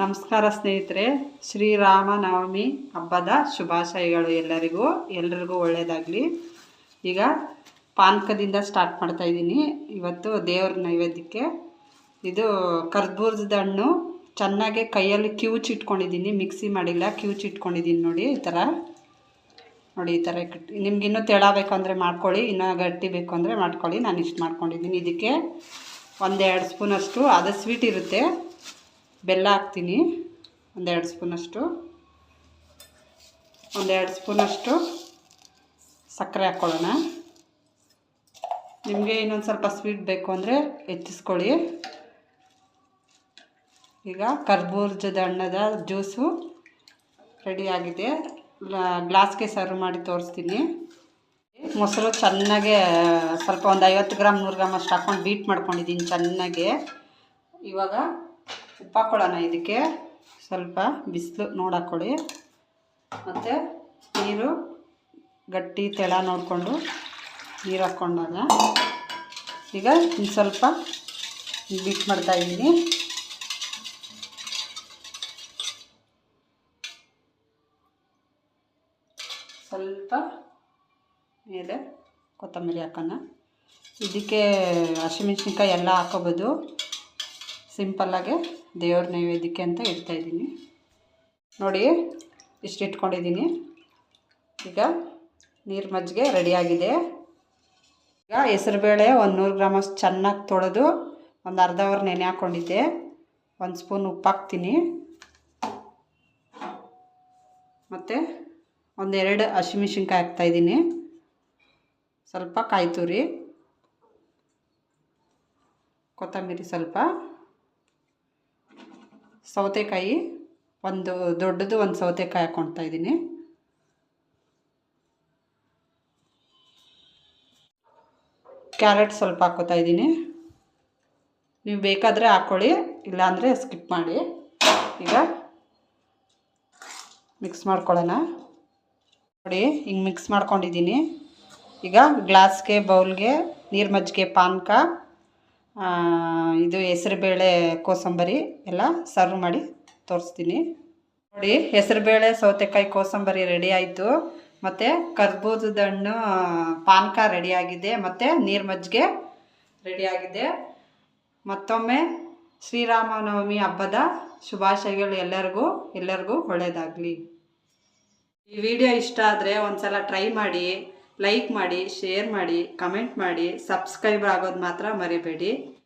ನಮಸ್ಕಾರ ಸ್ನೇಹಿತರೆ ಶ್ರೀರಾಮ ನವಮಿ ಹಬ್ಬದ ಶುಭಾಶಯಗಳು ಎಲ್ಲರಿಗೂ, ಎಲ್ರಿಗೂ ಒಳ್ಳೆಯದಾಗಲಿ. ಈಗ ಪಾನಕದಿಂದ ಸ್ಟಾರ್ಟ್ ಮಾಡ್ತಾ ಇದ್ದೀನಿ. ಇವತ್ತು ದೇವ್ರ ನೈವೇದ್ಯಕ್ಕೆ. ಇದು ಕರ್ಬೂರದ ಹಣ್ಣು. ಚೆನ್ನಾಗಿ ಕೈಯಲ್ಲಿ ಕಿವುಚಿಟ್ಕೊಂಡಿದ್ದೀನಿ ಮಿಕ್ಸಿ ಮಾಡಿಲ್ಲ ಕಿವುಚಿಟ್ಕೊಂಡಿದ್ದೀನಿ ನೋಡಿ, ಈ ಥರ. ನೋಡಿ, ಈ ಥರ ನಿಮ್ಗೆ ಇನ್ನೂ ತೆಳ ಬೇಕು ಅಂದರೆ ಮಾಡ್ಕೊಳ್ಳಿ, ಇನ್ನೂ ಗಟ್ಟಿ ಬೇಕು ಅಂದರೆ ಮಾಡ್ಕೊಳ್ಳಿ. ನಾನು ಇಷ್ಟು ಮಾಡ್ಕೊಂಡಿದ್ದೀನಿ. ಇದಕ್ಕೆ ಒಂದೆರಡು ಸ್ಪೂನಷ್ಟು ಅದು ಸ್ವೀಟ್ ಇರುತ್ತೆ. ಬೆಲ್ಲ ಹಾಕ್ತೀನಿ. ಒಂದೆರಡು ಸ್ಪೂನಷ್ಟು. ಒಂದೆರಡು ಸ್ಪೂನಷ್ಟು ಸಕ್ಕರೆ ಹಾಕ್ಕೊಳ್ಳೋಣ. ನಿಮಗೆ ಇನ್ನೊಂದು ಸ್ವಲ್ಪ ಸ್ವೀಟ್ ಬೇಕು ಅಂದರೆ ಹೆಚ್ಚಿಸ್ಕೊಳ್ಳಿ. ಈಗ ಕರ್ಬೂರ್ಜದ ಹಣ್ಣದ ಜ್ಯೂಸು ರೆಡಿಯಾಗಿದೆ ಗ್ಲಾಸ್ಗೆ ಸರ್ವ್ ಮಾಡಿ ತೋರಿಸ್ತೀನಿ. ಮೊಸರು ಚೆನ್ನಾಗೆ, ಸ್ವಲ್ಪ ಒಂದು ಐವತ್ತು ಗ್ರಾಮ್ ನೂರು ಗ್ರಾಮ್ ಅಷ್ಟು ಹಾಕ್ಕೊಂಡು ಬೀಟ್ ಮಾಡ್ಕೊಂಡಿದ್ದೀನಿ ಚೆನ್ನಾಗೆ. ಇವಾಗ ಉಪ್ಪು ಹಾಕ್ಕೊಳ್ಳೋಣ ಇದಕ್ಕೆ. ಸ್ವಲ್ಪ ಬಿಸಿಲು ನೋಡಿ ಹಾಕ್ಕೊಳ್ಳಿ ಮತ್ತು ನೀರು ಗಟ್ಟಿ ತೆಳ ನೋಡಿಕೊಂಡು ನೀರು ಹಾಕ್ಕೊಂಡಾಗ ಈಗ ಇನ್ನು ಸ್ವಲ್ಪ ಬೀಟ್ ಮಾಡ್ತಾಯಿದ್ದೀನಿ ಸ್ವಲ್ಪ ಮೇಲೆ ಕೊತ್ತಂಬರಿ ಹಾಕೋಣ. ಇದಕ್ಕೆ ಹಸಿಮೆಣ್ಸಿನ್ಕಾಯಿ ಎಲ್ಲ ಹಾಕೋಬೋದು. ಸಿಂಪಲ್ಲಾಗೆ ದೇವ್ರ ನೈವೇದ್ಯಕ್ಕೆ ಅಂತ ಇಡ್ತಾಯಿದ್ದೀನಿ ನೋಡಿ, ಇಷ್ಟು ಇಟ್ಕೊಂಡಿದ್ದೀನಿ. ಈಗ ನೀರು ಮಜ್ಜಿಗೆ ರೆಡಿಯಾಗಿದೆ ಈಗ ಹೆಸರುಬೇಳೆ ಒಂದು ನೂರು ಗ್ರಾಮಷ್ಟು ಚೆನ್ನಾಗಿ ತೊಳೆದು ಒಂದು ಅರ್ಧ ಅವರ್ ನೆನೆ ಹಾಕ್ಕೊಂಡಿದ್ದೆ ಒಂದು ಸ್ಪೂನ್ ಉಪ್ಪು ಹಾಕ್ತೀನಿ. ಮತ್ತು ಒಂದೆರಡು ಹಸಿಮೆಣ್ಸಿನ್ಕಾಯಿ ಹಾಕ್ತಾಯಿದ್ದೀನಿ ಸ್ವಲ್ಪ ಕಾಯಿ ತುರಿ, ಕೊತ್ತಂಬರಿ ಸ್ವಲ್ಪ. ಸೌತೆಕಾಯಿ, ಒಂದು ದೊಡ್ಡದು ಒಂದು ಸೌತೆಕಾಯಿ ಹಾಕೊಳ್ತಾ ಇದ್ದೀನಿ. ಕ್ಯಾರೆಟ್ ಸ್ವಲ್ಪ ಹಾಕೋತಾ ಇದ್ದೀನಿ. ನೀವು ಬೇಕಾದರೆ ಹಾಕ್ಕೊಳ್ಳಿ ಇಲ್ಲಾಂದರೆ ಸ್ಕಿಪ್ ಮಾಡಿ. ಈಗ ಮಿಕ್ಸ್ ಮಾಡ್ಕೊಳ್ಳೋಣ. ನೋಡಿ, ಹಿಂಗೆ ಮಿಕ್ಸ್ ಮಾಡ್ಕೊಂಡಿದ್ದೀನಿ. ಈಗ ಗ್ಲಾಸ್ಗೆ, ಬೌಲ್ಗೆ ನೀರು ಮಜ್ಜಿಗೆ ಪಾನಕ ಇದು ಹೆಸರುಬೇಳೆ ಕೋಸಂಬರಿ ಎಲ್ಲ ಸರ್ವ್ ಮಾಡಿ ತೋರಿಸ್ತೀನಿ. ನೋಡಿ ಹೆಸರುಬೇಳೆ ಸೌತೆಕಾಯಿ ಕೋಸಂಬರಿ ರೆಡಿ ಆಯಿತು. ಮತ್ತು ಕರ್ಬೂಜದ ಹಣ್ಣು ಪಾನಕ ರೆಡಿಯಾಗಿದೆ ಮತ್ತು ನೀರು ಮಜ್ಜಿಗೆ ರೆಡಿಯಾಗಿದೆ ಮತ್ತೊಮ್ಮೆ ಶ್ರೀರಾಮನವಮಿ ಹಬ್ಬದ ಶುಭಾಶಯಗಳು ಎಲ್ಲರಿಗೂ ಎಲ್ಲರಿಗೂ ಒಳ್ಳೆಯದಾಗಲಿ ಈ ವಿಡಿಯೋ ಇಷ್ಟ ಆದರೆ ಒಂದು ಸಲ ಟ್ರೈ ಮಾಡಿ. ಲೈಕ್ ಮಾಡಿ ಶೇರ್ ಮಾಡಿ ಕಮೆಂಟ್ ಮಾಡಿ ಸಬ್ಸ್ಕ್ರೈಬ್ ಆಗೋದು ಮಾತ್ರ ಮರಿಬೇಡಿ.